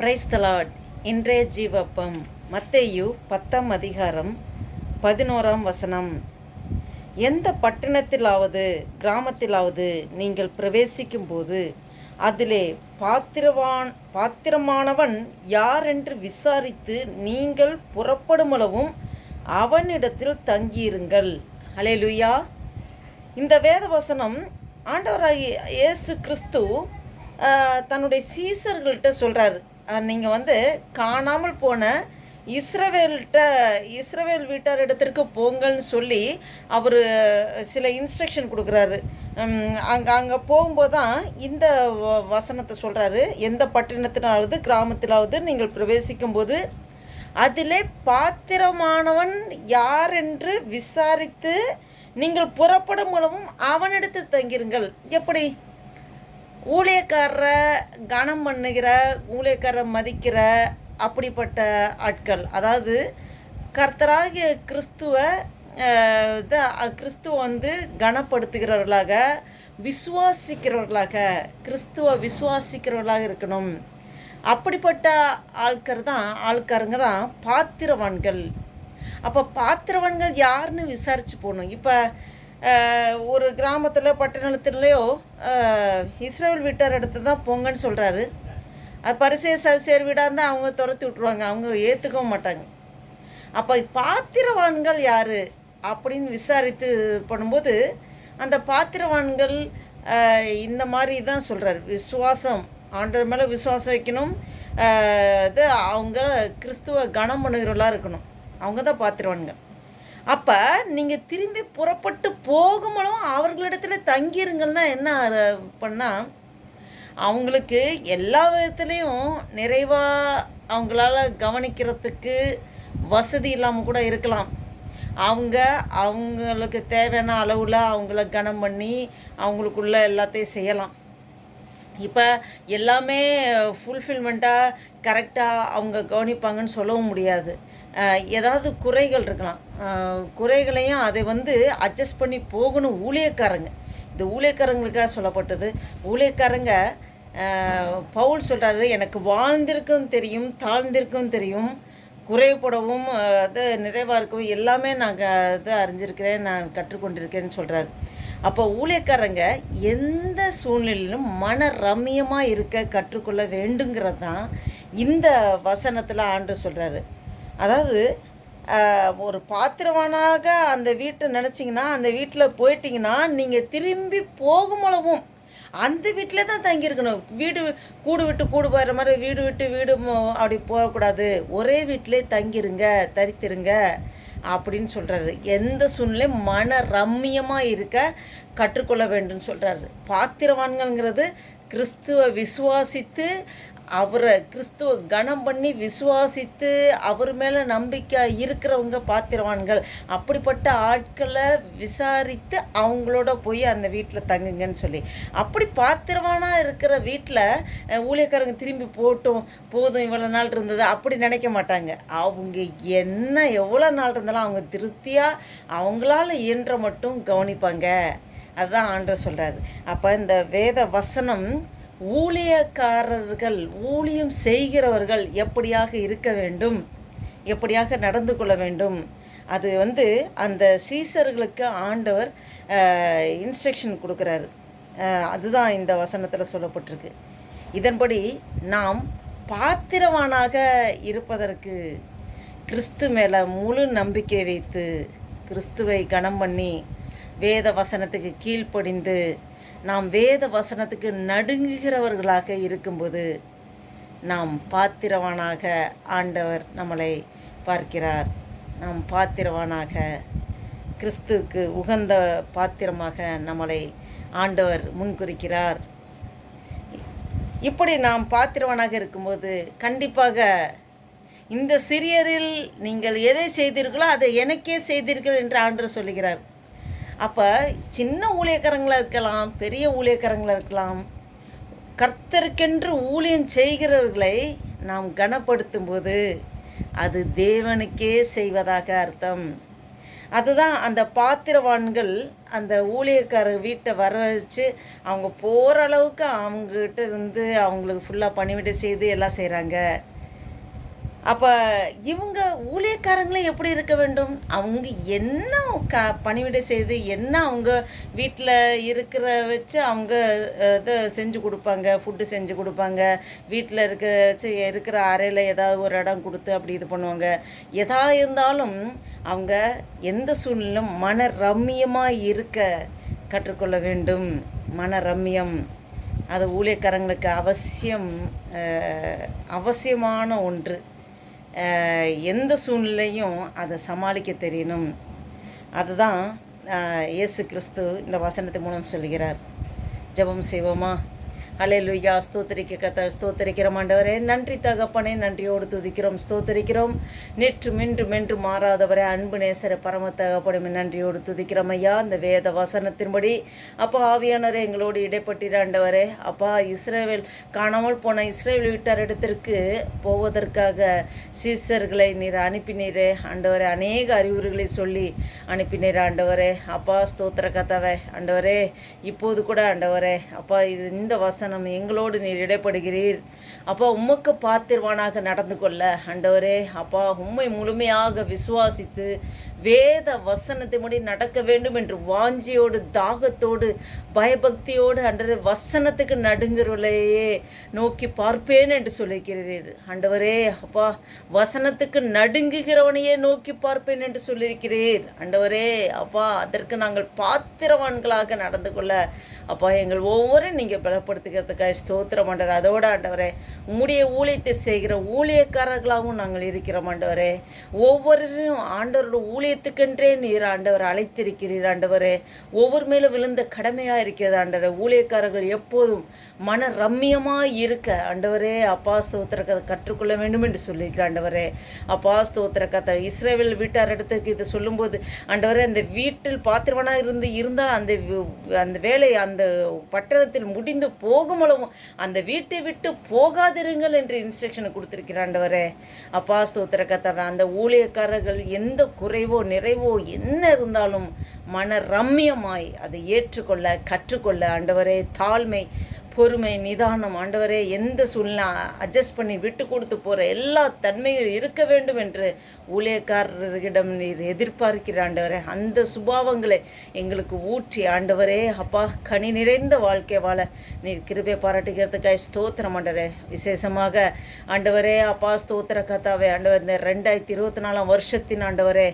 Price தலாட் இன்றைய ஜீவப்பம். மத்தேயு பத்தாம் அதிகாரம் பதினோராம் வசனம். எந்த பட்டணத்திலாவது கிராமத்திலாவது நீங்கள் பிரவேசிக்கும் போது அதிலே பாத்திரவான் பாத்திரமானவன் யார் என்று விசாரித்து நீங்கள் புறப்படுமளவும் அவனிடத்தில் தங்கியிருங்கள். ஹalleluya இந்த வேத வசனம் ஆண்டவராகிய இயேசு கிறிஸ்து தன்னுடைய சீசர்கள்ட்ட சொல்கிறாரு நீங்கள் வந்து காணாமல் போன இஸ்ரவேல்கிட்ட இஸ்ரவேல் வீட்டார் இடத்திற்கு போங்கள்னு சொல்லி அவர் சில இன்ஸ்ட்ரக்ஷன் கொடுக்குறாரு. அங்கே அங்கே போகும்போது தான் இந்த வ- வசனத்தை சொல்கிறாரு எந்த பட்டினத்தினாவது கிராமத்திலாவது நீங்கள் பிரவேசிக்கும்போது அதிலே பாத்திரமானவன் யார் என்று விசாரித்து நீங்கள் புறப்படும் மூலமும் அவனிடத்து தங்கிருங்கள் எப்படி? ஊழியக்காரரை கனம் பண்ணுகிற ஊழியக்காரரை மதிக்கிற அப்படிப்பட்ட ஆட்கள். அதாவது கர்த்தராகிய கிறிஸ்துவ கிறிஸ்துவ வந்து கனப்படுத்துகிறவர்களாக விசுவாசிக்கிறவர்களாக கிறிஸ்துவ விசுவாசிக்கிறவர்களாக இருக்கணும். அப்படிப்பட்ட ஆட்கள் தான் ஆள்காரங்க தான் பாத்திரவான்கள். அப்போ பாத்திரவான்கள் யாருன்னு விசாரிச்சு போகணும். இப்போ ஒரு கிராமத்தில் பட்டணத்துலேயோ இஸ்ரேல் வீட்டார் இடத்து தான் போங்கன்னு சொல்கிறாரு அது பரிசே சரி வீடாக இருந்தால் அவங்க துரத்தி விட்ருவாங்க அவங்க ஏற்றுக்கவும் மாட்டாங்க. அப்போ பாத்திரவான்கள் யார் அப்படின்னு விசாரித்து பண்ணும்போது அந்த பாத்திரவான்கள் இந்த மாதிரி தான் சொல்கிறார் விசுவாசம் ஆண்டவர் மேலே விசுவாசம் வைக்கணும். இது அவங்க கிறிஸ்துவ கனம் இருக்கணும். அவங்க தான் பாத்திரவான்கள். அப்போ நீங்கள் திரும்பி புறப்பட்டு போகும்போதும் அவர்களிடத்துல தங்கியிருங்கன்னா என்ன பண்ணால் அவங்களுக்கு எல்லா விதத்துலேயும் நிறைவாக அவங்களால கவனிக்கிறதுக்கு வசதி இல்லாமல் கூட இருக்கலாம். அவங்க அவங்களுக்கு தேவையான அளவில் அவங்கள கனம் பண்ணி அவங்களுக்குள்ள எல்லாத்தையும் செய்யலாம். இப்போ எல்லாமே ஃபுல்ஃபில்மெண்ட்டாக கரெக்டாக அவங்க கவனிப்பாங்கன்னு சொல்லவும் முடியாது. ஏதாவது குறைகள் இருக்கலாம். குறைகளையும் அதை வந்து அட்ஜஸ்ட் பண்ணி போகணும் ஊழியக்காரங்க. இது ஊழியக்காரங்களுக்காக சொல்லப்பட்டது. ஊழியக்காரங்க பவுல் சொல்கிறாரு எனக்கு வாழ்ந்திருக்கும் தெரியும் தாழ்ந்திருக்கும் தெரியும். குறைபடவும் அது நிறைவாக இருக்கவும் எல்லாமே நாங்கள் இது அறிஞ்சிருக்கிறேன் நான் கற்றுக்கொண்டிருக்கேன்னு சொல்கிறாரு அப்போ ஊழியக்காரங்க எந்த சூழ்நிலையிலும் மன ரம்மியமாக இருக்க கற்றுக்கொள்ள வேண்டுங்கிறது தான் இந்த வசனத்தில் ஆண்டு சொல்கிறாரு அதாவது ஒரு பாத்திரவானாக அந்த வீட்டை நினச்சிங்கன்னா அந்த வீட்டில் போயிட்டிங்கன்னா நீங்கள் திரும்பி போகுமளவும் அந்த வீட்டில் தான் தங்கியிருக்கணும். வீடு கூடு விட்டு கூடு போகிற மாதிரி வீடு விட்டு வீடு அப்படி போகக்கூடாது. ஒரே வீட்டிலே தங்கிருங்க தரித்திருங்க அப்படின்னு சொல்கிறாரு எந்த சூழ்நிலையும் மன ரம்மியமாக இருக்க கற்றுக்கொள்ள வேண்டும் சொல்கிறாரு பாத்திரவான்கள்ங்கிறது கிறிஸ்துவ விசுவாசித்து அவரை கிறிஸ்துவ கனம் பண்ணி விசுவாசித்து அவர் மேலே நம்பிக்கை இருக்கிறவங்க பாத்திரவான்கள். அப்படிப்பட்ட ஆட்களை விசாரித்து அவங்களோட போய் அந்த வீட்டில் தங்குங்கன்னு சொல்லி. அப்படி பாத்திரவானாக இருக்கிற வீட்டில் ஊழியக்காரங்க திரும்பி போட்டும் போதும் இவ்வளோ நாள் இருந்தது. அப்படி நினைக்க மாட்டாங்க. அவங்க என்ன எவ்வளோ நாள் இருந்தாலும் அவங்க திருப்தியாக அவங்களால இயன்ற மட்டும் கவனிப்பாங்க. அதுதான் ஆண்டர் சொல்கிறாரு அப்போ இந்த வேத வசனம் ஊழியக்காரர்கள் ஊழியம் செய்கிறவர்கள் எப்படியாக இருக்க வேண்டும்? எப்படியாக நடந்து கொள்ள வேண்டும்? அது வந்து அந்த சீசர்களுக்கு ஆண்டவர் இன்ஸ்ட்ரக்ஷன் கொடுக்குறாரு. அதுதான் இந்த வசனத்தில் சொல்லப்பட்டிருக்கு. இதன்படி நாம் பாத்திரவானாக இருப்பதற்கு கிறிஸ்து மேலே முழு நம்பிக்கை வைத்து கிறிஸ்துவை கனம் பண்ணி வேத வசனத்துக்கு கீழ்ப்படிந்து நாம் வேத வசனத்துக்கு நடுங்குகிறவர்களாக இருக்கும்போது நாம் பாத்திரவானாக ஆண்டவர் நம்மளை பார்க்கிறார். நாம் பாத்திரவானாக கிறிஸ்துவுக்கு உகந்த பாத்திரமாக நம்மளை ஆண்டவர் முன்குறிக்கிறார். இப்படி நாம் பாத்திரவனாக இருக்கும்போது கண்டிப்பாக இந்த சிறியரில் நீங்கள் எதை செய்தீர்களோ அதை எனக்கே செய்தீர்கள் என்று ஆண்டவர் சொல்லுகிறார். அப்போ சின்ன ஊழியக்காரங்களாக இருக்கலாம் பெரிய ஊழியக்காரங்களாக இருக்கலாம் கர்த்தருக்கென்று ஊழியம் செய்கிறவர்களை நாம் கனப்படுத்தும் போது அது தேவனுக்கே செய்வதாக அர்த்தம். அதுதான் அந்த பாத்திரவான்கள் அந்த ஊழியக்காரர் வீட்டை வர வச்சு அவங்க போகிற அளவுக்கு அவங்ககிட்ட இருந்து அவங்களுக்கு ஃபுல்லாக பணிவிடை செய்து எல்லாம் செய்கிறாங்க அப்போ இவங்க ஊழியக்காரங்களும் எப்படி இருக்க வேண்டும்? அவங்க என்ன க பணிவிடை செய்து என்ன அவங்க வீட்டில் இருக்கிற வச்சு அவங்க இதை செஞ்சு கொடுப்பாங்க ஃபுட்டு செஞ்சு கொடுப்பாங்க. வீட்டில் இருக்க வச்சு இருக்கிற அறையில் ஏதாவது ஒரு இடம் கொடுத்து அப்படி இது பண்ணுவாங்க. எதா இருந்தாலும் அவங்க எந்த சூழ்நிலும் மன ரம்மியமாக இருக்க கற்றுக்கொள்ள வேண்டும். மன ரம்மியம் அது ஊழியக்காரங்களுக்கு அவசியம் அவசியமான ஒன்று. எந்த சூழ்நிலையும் அதை சமாளிக்க தெரியணும். அதுதான் இயேசு கிறிஸ்து இந்த வசனத்தை மூலம் சொல்கிறார் ஜபம் செய்வோமா? அலே லுய்யா ஸ்தோத்தரிக்க கத்த ஸ்தோத்தரிக்கிறோம் ஆண்டவரே. நன்றி தகப்பனே நன்றியோடு துதிக்கிறோம் ஸ்தோத்தரிக்கிறோம். நேற்று மின்று மென்று மாறாதவரே அன்பு நேசர பரம தகப்படும் நன்றியோடு துதிக்கிறோம் ஐயா. அந்த வேத வசனத்தின்படி அப்பா ஆவியானவரே எங்களோடு இடைப்பட்டிராண்டவரே அப்பா இஸ்ரேவேல் காணாமல் போன இஸ்ரேல் வீட்டார் இடத்திற்கு போவதற்காக சீசர்களை நீர் அனுப்பினீரே. ஆண்டவரே அநேக அறிவுரைகளை சொல்லி அனுப்பினீர் ஆண்டவரே. அப்பா ஸ்தோத்திர கதவை ஆண்டவரே. இப்போது கூட ஆண்டவரே அப்பா இது இந்த வசனம் வசனம் எங்களோடு நீர் இடைப்படுகிறீர். அப்பா உமக்கு பாத்திரவானாக நடந்து கொள்ள. அண்டவரே அப்பா உண்மை முழுமையாக விசுவாசித்து வேத வசனத்தை முடி நடக்க வேண்டும் என்று வாஞ்சியோடு தாகத்தோடு பயபக்தியோடு அன்றரை வசனத்துக்கு நடுங்கிறவளையே நோக்கி பார்ப்பேன் என்று சொல்லியிருக்கிறீர். அண்டவரே அப்பா வசனத்துக்கு நடுங்குகிறவனையே நோக்கி பார்ப்பேன் என்று சொல்லியிருக்கிறீர். அண்டவரே அப்பா அதற்கு நாங்கள் பாத்திரவான்களாக நடந்து கொள்ள. அப்பா எங்கள் ஒவ்வொரு நீங்கள் பலப்படுத்துகிறதுக்காக ஸ்தோத்திரம் ஆண்டவர். அதோட ஆண்டவரே உம்முடைய ஊழியத்தை செய்கிற ஊழியக்காரர்களாகவும் நாங்கள் இருக்கிறோம் ஆண்டவரே. ஒவ்வொருவரும் ஆண்டவரோட ஊழியத்துக்கென்றே நீர் ஆண்டவர் அழைத்திருக்கிறீர் ஆண்டவரே. ஒவ்வொரு மேலும் விழுந்த கடமையாக இருக்கிறது ஆண்டவரே. ஊழியக்காரர்கள் எப்போதும் மன ரம்மியமாக இருக்க ஆண்டவரே அப்பா ஸ்தோத்திர கதை கற்றுக்கொள்ள வேண்டும் என்று சொல்லியிருக்கிற ஆண்டவரே. அப்பா ஸ்தோத்திர கதை இஸ்ரேவில் வீட்டார் இடத்துக்கு இதை சொல்லும்போது ஆண்டவரே அந்த வீட்டில் பாத்திரவனாக இருந்து இருந்தால் அந்த அந்த வேலை அந்த பட்டணத்தில் முடிந்து போகும் அளவும். அந்த வீட்டை விட்டு போகாதிருங்கள் என்று இன்ஸ்ட்ரக்ஷனை கொடுத்திருக்கிறார் ஆண்டவரே. அப்பா ஸ்தோத்திர கதை அந்த ஊழியக்காரர்கள் எந்த குறைவோ நிறைவோ என்ன இருந்தாலும் மன ரம்யமாய் அதை ஏற்றுக்கொள்ள கற்றுக்கொள்ள ஆண்டவரே தாழ்மை பொறுமை நிதானம் ஆண்டவரே எந்த சூழ்நிலை அட்ஜஸ்ட் பண்ணி விட்டு கொடுத்து போகிற எல்லா தன்மையும் இருக்க வேண்டும் என்று ஊழியக்காரர்களிடம் நீர் எதிர்பார்க்கிற ஆண்டவரே. அந்த சுபாவங்களை எங்களுக்கு ஊற்றி ஆண்டவரே அப்பா கனி நிறைந்த வாழ்க்கை வாழ நீர் கிருபை பாராட்டுகிறதுக்காக ஸ்தோத்திரம் ஆண்டவரே. விசேஷமாக ஆண்டவரே அப்பா ஸ்தோத்திர கதாவே ஆண்டவர் இந்த ரெண்டாயிரத்தி இருபத்தி நாலாம் வருஷத்தின் ஆண்டவரே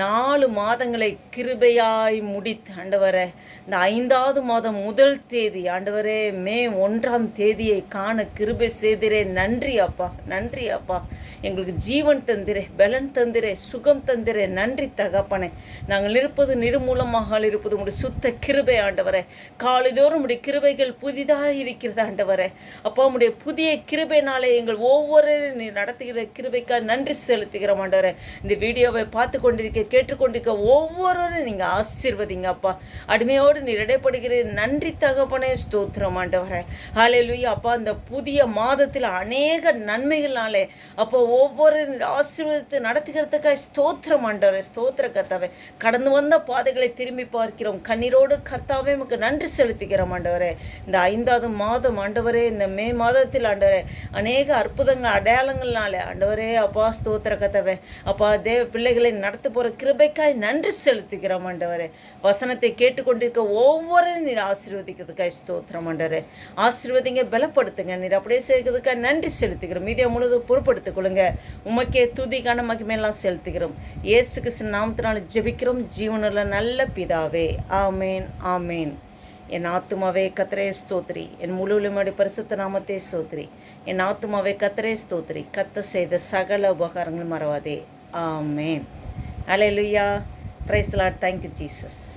நாலு மாதங்களை கிருபையாய் முடித்து ஆண்டவரே இந்த ஐந்தாவது மாதம் முதல் தேதி ஆண்டவரே மே ஒன்றாம் தேதியை காண கிருபை செய்திரே. நன்றி அப்பா நன்றி அப்பா. எங்களுக்கு ஜீவன் தந்திரே பலன் தந்திரே சுகம் தந்திரே. நன்றி தகப்பனே. நாங்கள் இருப்பது நிர்மூலமாக இருப்பது உடைய சுத்த கிருபை ஆண்டவரே. காலைதோறும் உடைய கிருபைகள் புதிதாக இருக்கிறது ஆண்டவரே. அப்பா உடைய புதிய கிருபைனாலே எங்கள் ஒவ்வொரு நீ நடத்துகிற கிருபைக்காக நன்றி செலுத்துகிறோம் ஆண்டவரே. இந்த வீடியோவை பார்த்து கொண்டிருக்க கேட்டுக்கொண்டிருக்க ஒவ்வொருவரும் நீங்கள் ஆசிர்வதிங்க அப்பா. அடிமையோடு நீ இடைப்படுகிறேன் நன்றி தகப்பனே ஸ்தோத்திரம் ஆண்டவர். ஹாலே லுய் அப்பா அந்த புதிய மாதத்தில் அநேக நன்மைகள்னாலே அப்போ ஒவ்வொரு ஆசீர்வதித்து நடத்துகிறதுக்காக ஸ்தோத்திரம் ஆண்டவரே ஸ்தோத்திர கர்த்தாவே. கடந்து வந்த பாதைகளை திரும்பி பார்க்கிறோம். கண்ணீரோடு கர்த்தாவே நமக்கு நன்றி செலுத்துகிறோம் ஆண்டவரே. இந்த ஐந்தாவது மாதம் ஆண்டவரே இந்த மே மாதத்தில் ஆண்டவரே அநேக அற்புதங்கள் அடையாளங்கள்னாலே ஆண்டவரே அப்பா ஸ்தோத்திர கத்தவை அப்பா தேவ பிள்ளைகளை நடத்த போகிற கிருபைக்காய் நன்றி செலுத்துகிறோம் ஆண்டவரே. வசனத்தை கேட்டுக்கொண்டிருக்க ஒவ்வொரு நீர் ஆசீர்வதிக்கிறதுக்காய் ஸ்தோத்திரம் ஆண்டவரே. ஆசிர்வதிங்க பலப்படுத்துங்க. நீர் அப்படியே செய்கிறதுக்காக நன்றி செலுத்துகிறோம். மீதியை முழுவதும் பொறுப்படுத்திக் கொள்ளுங்க. உமக்கே துதிக்கான மகிமையெல்லாம் செலுத்துகிறோம். இயேசு கிருஷ்ண நாமத்தினால ஜெபிக்கிறோம். ஜீவனில் நல்ல பிதாவே. ஆமேன் ஆமேன். என் ஆத்துமாவே கத்திரே ஸ்தோத்ரி. என் முழுவலுமாடி பரிசுத்த நாமத்தே ஸ்தோத்ரி. என் ஆத்துமாவே கத்திரே ஸ்தோத்ரி. கத்த செய்த சகல உபகாரங்கள் மறவாதே. ஆமேன். அலையலுயா பிரைஸ்லாட் தேங்க்யூ ஜீசஸ்